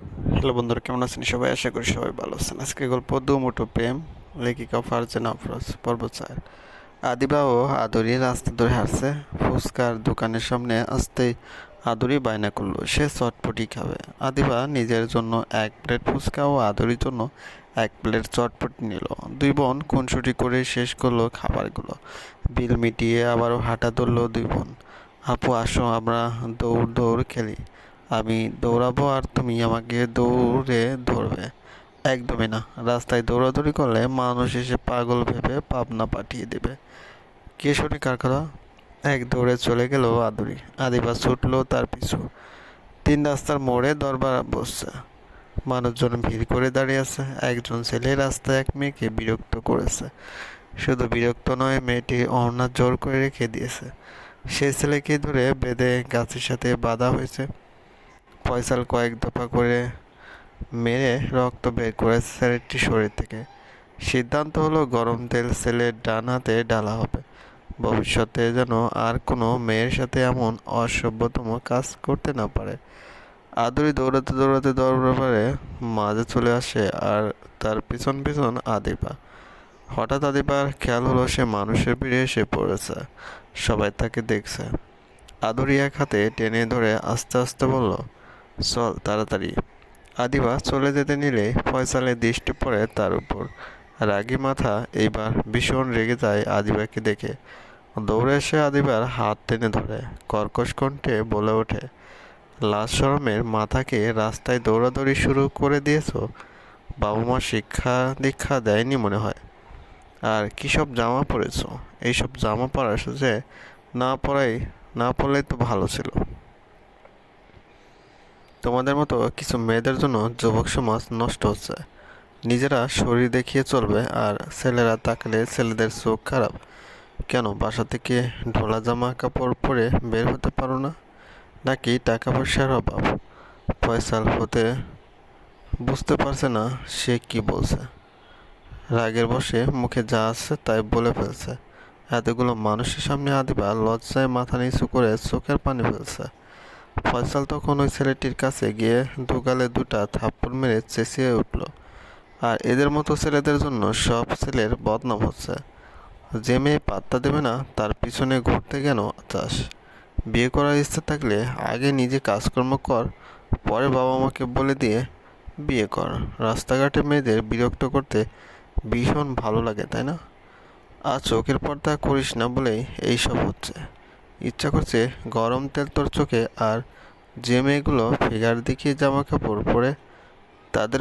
Hello বন্ধুরা, কেমন আছেন? সবাই আশা করি সবাই ভালো আছেন। আজকে গল্প দুমুটো প্রেম, লেখিকা ফারজান আফরোজ পর্বচার আদিবা ও আদরি রাস্তা ধরে হাঁটছে। ফুচকার দোকানের সামনে আসতেই আদরি বায়না করল, সে চটপটি খাবে। আদিবা নিজের জন্য এক প্লেট ফুচকা ও আদরির জন্য এক প্লেট চটপটি নিল। দুই বোন খুনসুটি করে শেষ করল খাবারগুলো। বিল মিটিয়ে আবারও হাঁটা ধরলো দুই বোন। আপু, আসো, আমরা দৌড় দৌড় খেলি। আমি দৌড়াবো আর তুমি আমাকে দৌড়ে ধরবে। একদমই না। রাস্তায় দৌড়াদৌড়ি করলে মানুষ এসে পাগল ভেবে পাবনা পাঠিয়ে দেবে। কে শোনে কার কথা? এক দৌড়ে চলে গেল আদুরি আদিবাস ছুটলো তার পিছু। তিন রাস্তার মোড়ে দরবার বসছে। মানুষজন ভিড় করে দাঁড়িয়ে আছে। একজন ছেলে রাস্তায় এক মেয়েকে বিরক্ত করেছে। শুধু বিরক্ত নয়, মেয়েটি অর্ণা জোর করে রেখে দিয়েছে। সে ছেলেকে ধরে বেঁধে গাছের সাথে বাঁধা হয়েছে। ফয়সাল কয়েক দফা করে মেরে রক্ত বের করে ছেলেটির শরীর থেকে। সিদ্ধান্ত হলো, গরম তেল সেলের ডান হাতে ডালা হবে। ভবিষ্যতে যেন আর কোনো মেয়ের সাথে এমন অসভ্যতম কাজ করতে না পারে। আদুরি দৌড়াতে দৌড়াতে দরবারে মাঝে চলে আসে আর তার পিছন পিছন আদিপা হঠাৎ আদিপার খেয়াল হলো, সে মানুষের ভিড়ে এসে পড়েছে। সবাই তাকে দেখছে। আদুরি এক হাতে টেনে ধরে আস্তে আস্তে বলল চল তাড়াতাড়ি। আদিবা চলে যেতে নিলে ফয়সালের দৃষ্টি পড়ে তার উপর। রাগী মাথা এইবার ভীষণ রেগে যায় আদিবাকে দেখে। দৌড়ে এসে আদিবার হাত টেনে ধরে, কর্কশ কণ্ঠে বলে ওঠে, লাশ শরমের মাথাকে রাস্তায় দৌড়াদৌড়ি শুরু করে দিয়েছ? বাবা মা শিক্ষা দীক্ষা দেয়নি মনে হয়। আর কী সব জামা পরেছো? এইসব জামা পরা যে না পরাই, না পরলেই তো ভালো ছিল। তোমাদের মতো কিছু মেয়েদের জন্য যুবক সমাজ নষ্ট হচ্ছে। নিজেরা শরীর দেখিয়ে চলবে আর ছেলেরা তাকলে ছেলেদের চোখ খারাপ। কেন, বাসা থেকে ঢোলা জামা কাপড় পরে বের হতে পারো না? নাকি টাকা পয়সার অভাব? ফয়সাল হতে বুঝতে পারছে না সে কি বলছে। রাগের বসে মুখে যা আছে তাই বলে ফেলছে। এতগুলো মানুষের সামনে আদিবা লজ্জায় মাথা নিচু করে চোখের পানি ফেলছে। ফয়সাল তখন ওই ছেলেটির কাছে গিয়ে দুগালে দুটা থাপ্পড় মেরে চেঁচিয়ে উঠল। আর এদের মতো ছেলেদের জন্য সব ছেলের বদনাম হচ্ছে। যে মেয়ে পাত্তা দেবে না, তার পিছনে ঘুরতে কেন চাস? বিয়ে করার ইচ্ছা থাকলে আগে নিজে কাজকর্ম কর, পরে বাবা মাকে বলে দিয়ে বিয়ে কর। রাস্তাঘাটে মেয়েদের বিরক্ত করতে ভীষণ ভালো লাগে, তাই না? আর চোখের পর্দা করিস না বলেই এইসব হচ্ছে। ইচ্ছা করছে গরম তেল তোর চোখে আর যে মেয়েগুলো ফিগার দেখিয়ে জামা কাপড় পরে তাদের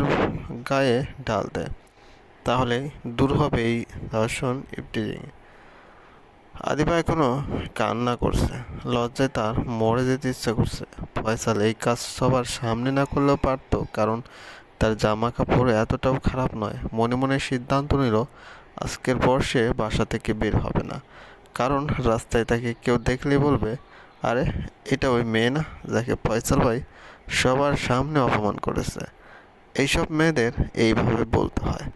গায়ে ঢাল দেয়। তাহলে দূর হবে এই ধর্ষণ ইফটিজিং আদিবা এখনও কান্না করছে। লজ্জায় তার মরে যেতে ইচ্ছা করছে। ফয়সাল এই কাজ সবার সামনে না করলেও পারত, কারণ তার জামা কাপড় এতটাও খারাপ নয়। মনে মনে সিদ্ধান্ত নিল, আজকের পর সে বাসা থেকে বের হবে না। কারণ রাস্তায় তাকে কেউ দেখলে বলবে, আরে, এটা ওই মেয়ে না, যাকে ফয়সাল ভাই সবার সামনে অপমান করেছে। এইসব মেয়েদের এইভাবে বলতে হয়।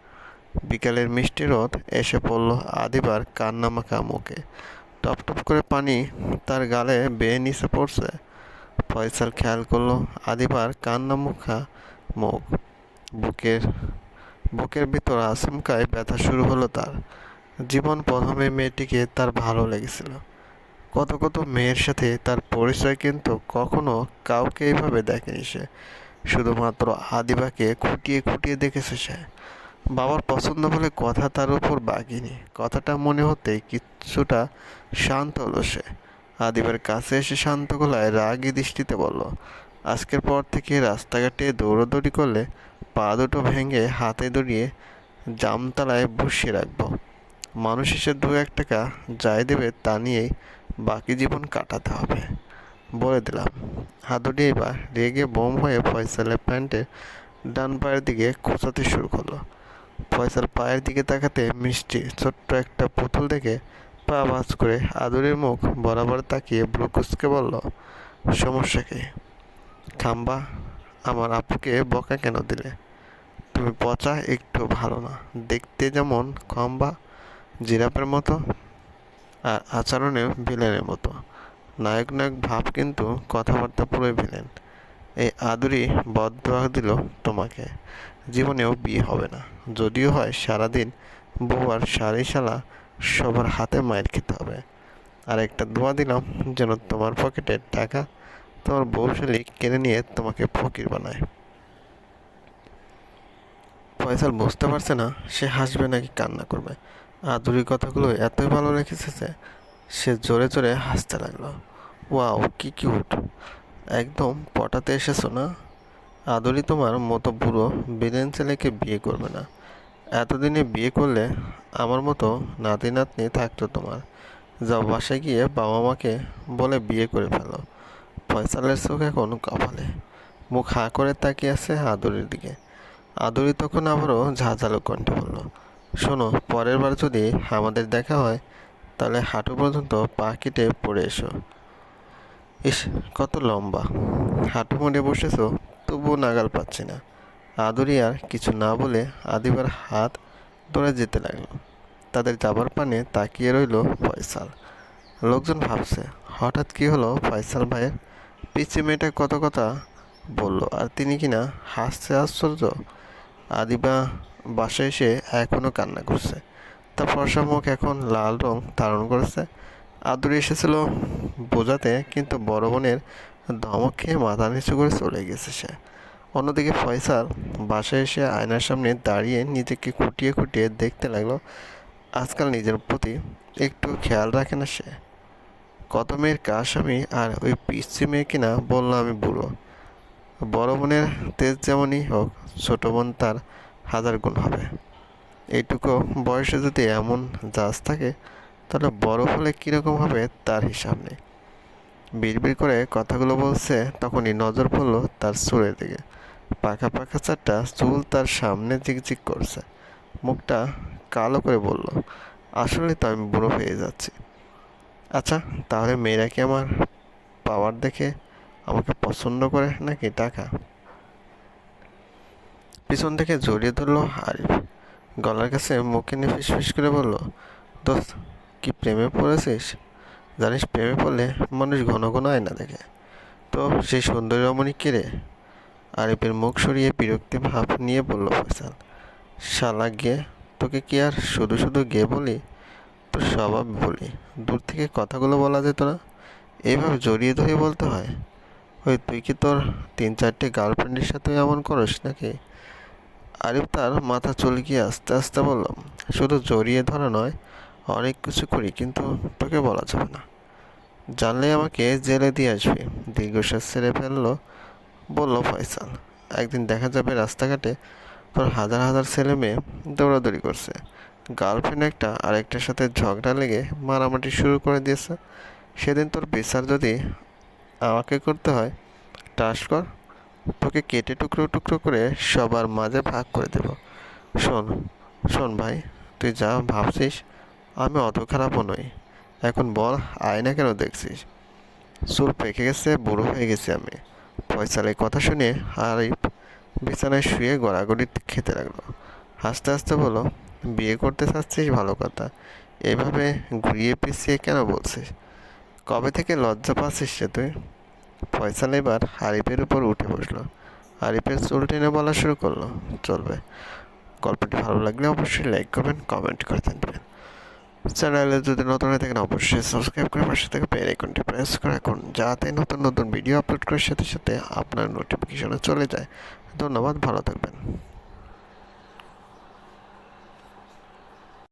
বিকালের মিষ্টি রোদ এসে পড়ল আদিবার কান্নামাখা মুখে। টপ টপ করে পানি তার গালে বেয়ে নিচে পড়ছে। ফয়সাল খেয়াল করল আদিবার কান্নামুখা মুখ। বুকের বুকের ভিতর আচমকায় ব্যথা শুরু হলো তার। জীবন প্রথমে মেয়েটিকে তার ভালো লেগেছিল। কত কত মেয়ের সাথে তার পরিচয় কিন্তু কখনো কাউকে এইভাবে দেখেনি সে। শুধুমাত্র আদিবাকে খুঁটিয়ে খুঁটিয়ে দেখেছে সে। বাবার পছন্দ বলে কথা তার উপর বাগিনি। কথাটা মনে হতে কিছুটা শান্ত হলো সে। আদিবার কাছে এসে শান্ত গলায় রাগি দৃষ্টিতে বলল, আজকের পর থেকে রাস্তাঘাটে দৌড়াদৌড়ি করলে পা দুটো ভেঙে হাতে দড়িয়ে জামতলায় বসিয়ে রাখব। মানুষ এসে দু এক টাকা যাই দেবে তা নিয়েই বাকি জীবন কাটাতে হবে, বলে দিলাম। হাতুড়ি এবার রেগে বোম হয়ে ফয়সালের প্যান্টের ডান পায়ের দিকে খোঁচাতে শুরু করল। ফয়সাল পায়ের দিকে তাকাতে মিষ্টি ছোট্ট একটা পুতুল দেখে পা ভাঁজ করে আদুরের মুখ বরাবর তাকিয়ে ব্রুকুসকে বলল, সমস্যা কি? খাম্বা, আমার আপুকে বকা কেন দিলে? তুমি পচা, একটু ভালো না। দেখতে যেমন খম্বা জিরাপের মতো আর আচরণেও ভিলেনের মতো। নায়ক নায়ক ভাব কিন্তু কথাবার্তা পুরোই ভিলেন। এই আদুরি বদয়া দিল তোমাকে। জীবনেও বিয়ে হবে না। যদিও হয় সারাদিন বউ আর শাড়ি শালা সবার হাতে মায়ের খেতে হবে। আর একটা দোয়া দিলাম যেন তোমার পকেটের টাকা তোমার বউশালী কেড়ে নিয়ে তোমাকে ফকির বানায়। ফয়সাল বুঝতে পারছে না, সে হাসবে নাকি কান্না করবে। আদুরি কথাগুলো এতই ভালো রেখেছে যে সে জোরে জোরে হাসতে লাগল। ওয়াও, কি কিউট। একদম পটাতে এসেছ না? আদুরি তোমার মতো বুড়ো বিলেন ছেলেকে বিয়ে করবে না। এতদিনে বিয়ে করলে আমার মতো নাতি নাতনি থাকতো তোমার। যাও বাসায় গিয়ে বাবা মাকে বলে বিয়ে করে ফেলো। ফয়সালের চোখ এখন কপালে। মুখ হাঁ করে তাকিয়ে আছে আদুরির দিকে। আদুরি তখন আবারও ঝাঁঝালো কণ্ঠে বলল শোনো, পরের বার যদি আমাদের দেখা হয়, তাহলে হাঁটু পর্যন্ত পা কেটে পড়ে এসো। ইস, কত লম্বা। হাঁটু মুড়ে বসেছো, তবুও নাগাল পাচ্ছি না। আদুরি আর কিছু না বলে আদিবার হাত ধরে যেতে লাগল। তাদের যাবার পানে তাকিয়ে রইল ফয়সাল। লোকজন ভাবছে, হঠাৎ কি হলো ফয়সাল ভাইয়ের পিচি মেয়েটা কত কথা বলল, আর তিনি কিনা হাসছে আশ্চর্য? আদিবা বাসায় এসে এখনও কান্না করছে। তার ফর্সা মুখ এখন লাল রং ধারণ করেছে। আদুরি এসেছিল বোঝাতে, কিন্তু বড় বোনের ধমক খেয়ে মাথা নিচু করে চলে গেছে সে। অন্যদিকে ফয়সাল বাসায় এসে আয়নার সামনে দাঁড়িয়ে নিজেকে খুঁটিয়ে খুঁটিয়ে দেখতে লাগল। আজকাল নিজের প্রতি একটু খেয়াল রাখে না সে। কত মেয়ের কাশ আমি আর ওই পিসি মেয়ে কিনা বলল আমি বুড়ো। বড় বোনের তেজ যেমনই হোক, ছোট বোন তার হাজার গুণ হবে। এইটুকু বয়সে যদি এমন জাজ থাকে, তাহলে বড় হলে কীরকম হবে তার হিসাব নেই। বিড়বিড় করে কথাগুলো বলছে, তখনই নজর পড়ল তার চুলের দিকে। পাখা পাখা চারটা চুল তার সামনে ঝিকঝিক করছে। মুখটা কালো করে বলল, আসলে তো আমি বুড়ো হয়ে যাচ্ছি। আচ্ছা তাহলে মেয়েরা কি আমার পাওয়ার দেখে আমাকে পছন্দ করে নাকি টাকা? পিছন থেকে জড়িয়ে ধরলো আরিফ। গলার কাছে মুখে নিয়ে ফিসফিস করে বলল, দোস্ত, কি প্রেমে পড়েছিস? জানিস প্রেমে পড়লে মানুষ ঘন ঘন আয়না দেখে। তো সেই সুন্দরী রমণী রে? আরিফের মুখ সরিয়ে বিরক্তি ভাব নিয়ে বলল, ফয়সাল, শালা গে, তোকে কি আর শুধু শুধু গে বলি? তোর স্বভাব বলি। দূর থেকে কথাগুলো বলা যেত না। এইভাবে জড়িয়ে ধরে বলতে হয়। ওই তুই কি তোর তিন চারটে গার্লফ্রেন্ডের সাথে এমন করিস নাকি? আরিফ তার মাথা চলকিয়ে আস্তে আস্তে বললাম শুধু জড়িয়ে ধরা নয়, অনেক কিছু করি, কিন্তু তোকে বলা যাবে না। জানলে আমাকে জেলে দিয়ে আসবি। দীর্ঘশ্বাস ছেড়ে ফেলল, বলল ফয়সাল, একদিন দেখা যাবে রাস্তাঘাটে তোর হাজার হাজার ছেলে মেয়ে দৌড়াদৌড়ি করছে। গার্লফ্রেন্ড একটা আরেকটার সাথে ঝগড়া লেগে মারামারি শুরু করে দিয়েছে। সেদিন তোর বিচার যদি আমাকে করতে হয় টাস কর। তোকে কেটে টুকরো টুকরো করে সবার মাঝে ভাগ করে দেব। শোন শোন ভাই, তুই যা ভাবছিস, আমি অত খারাপও নই। এখন বল, আয়না কেন দেখছিস? চুল পেকে গেছে, বুড়ো হয়ে গেছি আমি। ফয়সালের কথা শুনে আরিফ বিছানায় শুয়ে গড়াগড়ি খেতে লাগল। হাসতে হাসতে বলো বিয়ে করতে চাচ্ছিস ভালো কথা। এভাবে ঘুরিয়ে পিছিয়ে কেন বলছিস? কবে থেকে লজ্জা পাচ্ছিস রে তুই? ফয়সাল এবার আরিফের উপর উঠে বসল। আরিফের চুল টেনে বলা শুরু করল। চলবে। গল্পটি ভালো লাগলে অবশ্যই লাইক করবেন, কমেন্ট করে দেবেন চ্যানেলে যদি নতুন হয়ে থাকেন, অবশ্যই সাবস্ক্রাইব করে পাশে থেকে বেল আইকনটি প্রেস করে রাখুন, যাতে নতুন নতুন ভিডিও আপলোড করার সাথে সাথে আপনার নোটিফিকেশনে চলে যায়। ধন্যবাদ, ভালো থাকবেন।